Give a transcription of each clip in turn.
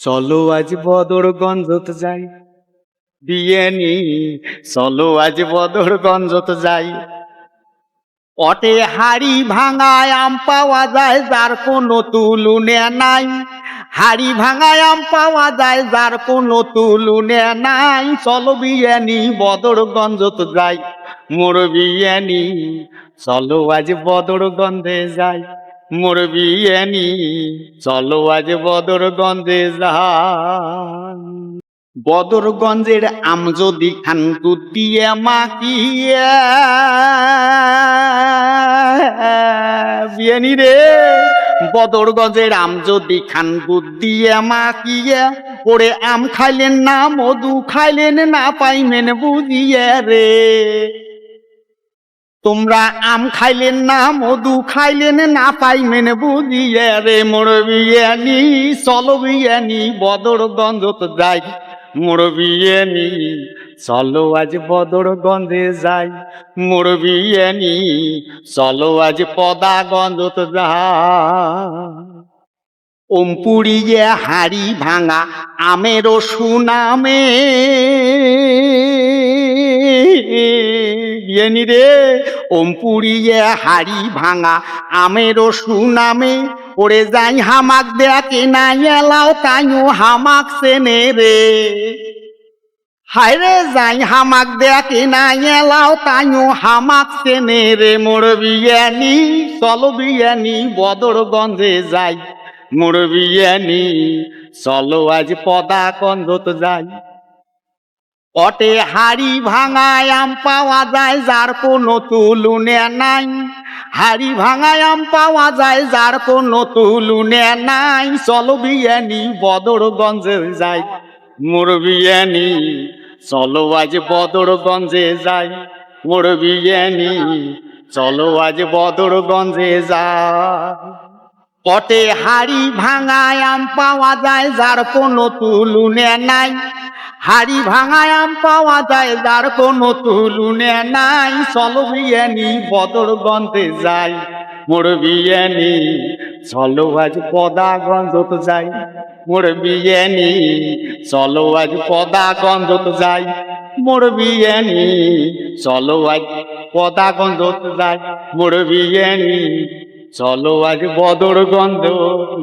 চলো আজ বদরগঞ্জত যাই। বিয়েনি চলো আজ বদরগঞ্জত যাই। অটে হাড়ি ভাঙায় আম পাওয়া যায়, যার কোনো তুলুনে নাই। হাড়ি ভাঙায় আম পাওয়া যায়, যার কোনো তুলুনে নাই। চলো বিয়ানি বদরগঞ্জত যাই। মোর বিয়ানি চলো আজ বদরগঞ্জে যাই। মোর বিয়ানি চলো আজ বদরগঞ্জে যাই। বদরগঞ্জের আম যদি খান দিয়ে মাকিয়া বিয়ানি রে। বদরগঞ্জের আম যদি খান দিয়ে মাকিয়া ওরে আম খাইলেন না, মধু খাইলেন না পাইমেন বুঝিয়ে রে। তোমরা আম খাইলেন না, মধু খাইলেন না পাই মেনে বুঝিয়ে রে মোর বিয়ানি, চলো বিয়ানি, বদর বদরগঞ্জত যাই। মোর বিয়ানি, চলো আজ বদরগঞ্জে যাই। মোর বিয়ানি, চলো আজ পদাগঞ্জত যাই। ওমপুরিয়ে হাড়ি ভাঙা আমেরও সুনামে বিয়ানি রে ওমপুরিয়ে হাড়ি ভাঙা আমেরও সুনামে ওরে যাই হামাক দেখে না এলাও তাইও হামাক সেনে রে। হায় রে যাই হামাক দেখে না এলাও তাইও হামাক সেনে রে। মোর বিয়ানি, চলো বিয়ানি বদরগঞ্জে যাই। মোর বিয়ানি, চলো আজ পদা কন্দত যাই। অটে হাড়ি ভাঙায় আম পাওয়া যায়, যার কোনো তুলুনে নাই। হাড়ি ভাঙায় আম পাওয়া যায়, যার কোনো তুলুনে নাই। চলো বিয়ানি বদরগঞ্জে যাই, মোর বিয়ানি, চলো আজ বদরগঞ্জে যাই। মোর বিয়ানি, চলো আজ বদরগঞ্জে যাই। পটে হাড়ি ভাঙায় আম পাওয়া যায়, যার কোনো তুলুনে নাই। হাড়ি ভাঙায় আম পাওয়া যায়, যার কোনো তুলুনে নাই। চলো বিয়ানি বদরগঞ্জে যাই। মোর বিয়ানি চলো আজ পদাগঞ্জত যাই। মোর বিয়ানি চলো আজ পদাগঞ্জত যাই। মোর বিয়ানি চলো আজ পদাগঞ্জত যাই। মোর বিয়ানি চলো আজ বদরগঞ্জ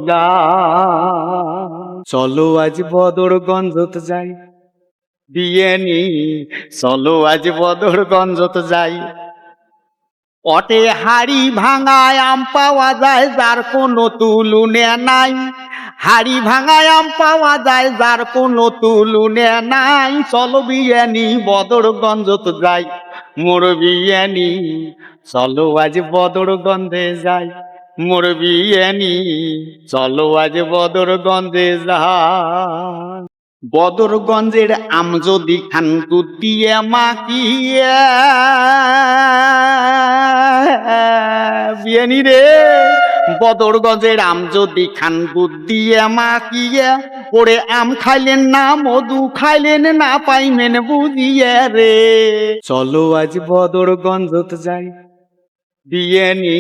যা চলো আজ বদরগঞ্জত যাই। বিয়েনি চলো আজ বদরগঞ্জত যাই। অটে হাড়ি ভাঙায় আম পাওয়া যায়, যার কোনো তুলুনে নাই। হাড়ি ভাঙায় আম পাওয়া যায়, যার কোনো তুলুনে নাই। চলো বিয়ানি বদরগঞ্জত যাই। মোর বিয়ানি চলো আজ বদরগঞ্জে যাই। মোর বিয়ানি চলো আজ বদরগঞ্জে যাই। বদরগঞ্জের আম যদি খান দিয়ে মাকিয়া রে, বদরগঞ্জের আম যদি খান দিয়ে মাকিয়া ওরে আম খাইলেন না, মধু খাইলেন না পাইমেন বুঝিয়ে রে। চলো আজ বদরগঞ্জত যাই। বিয়ানি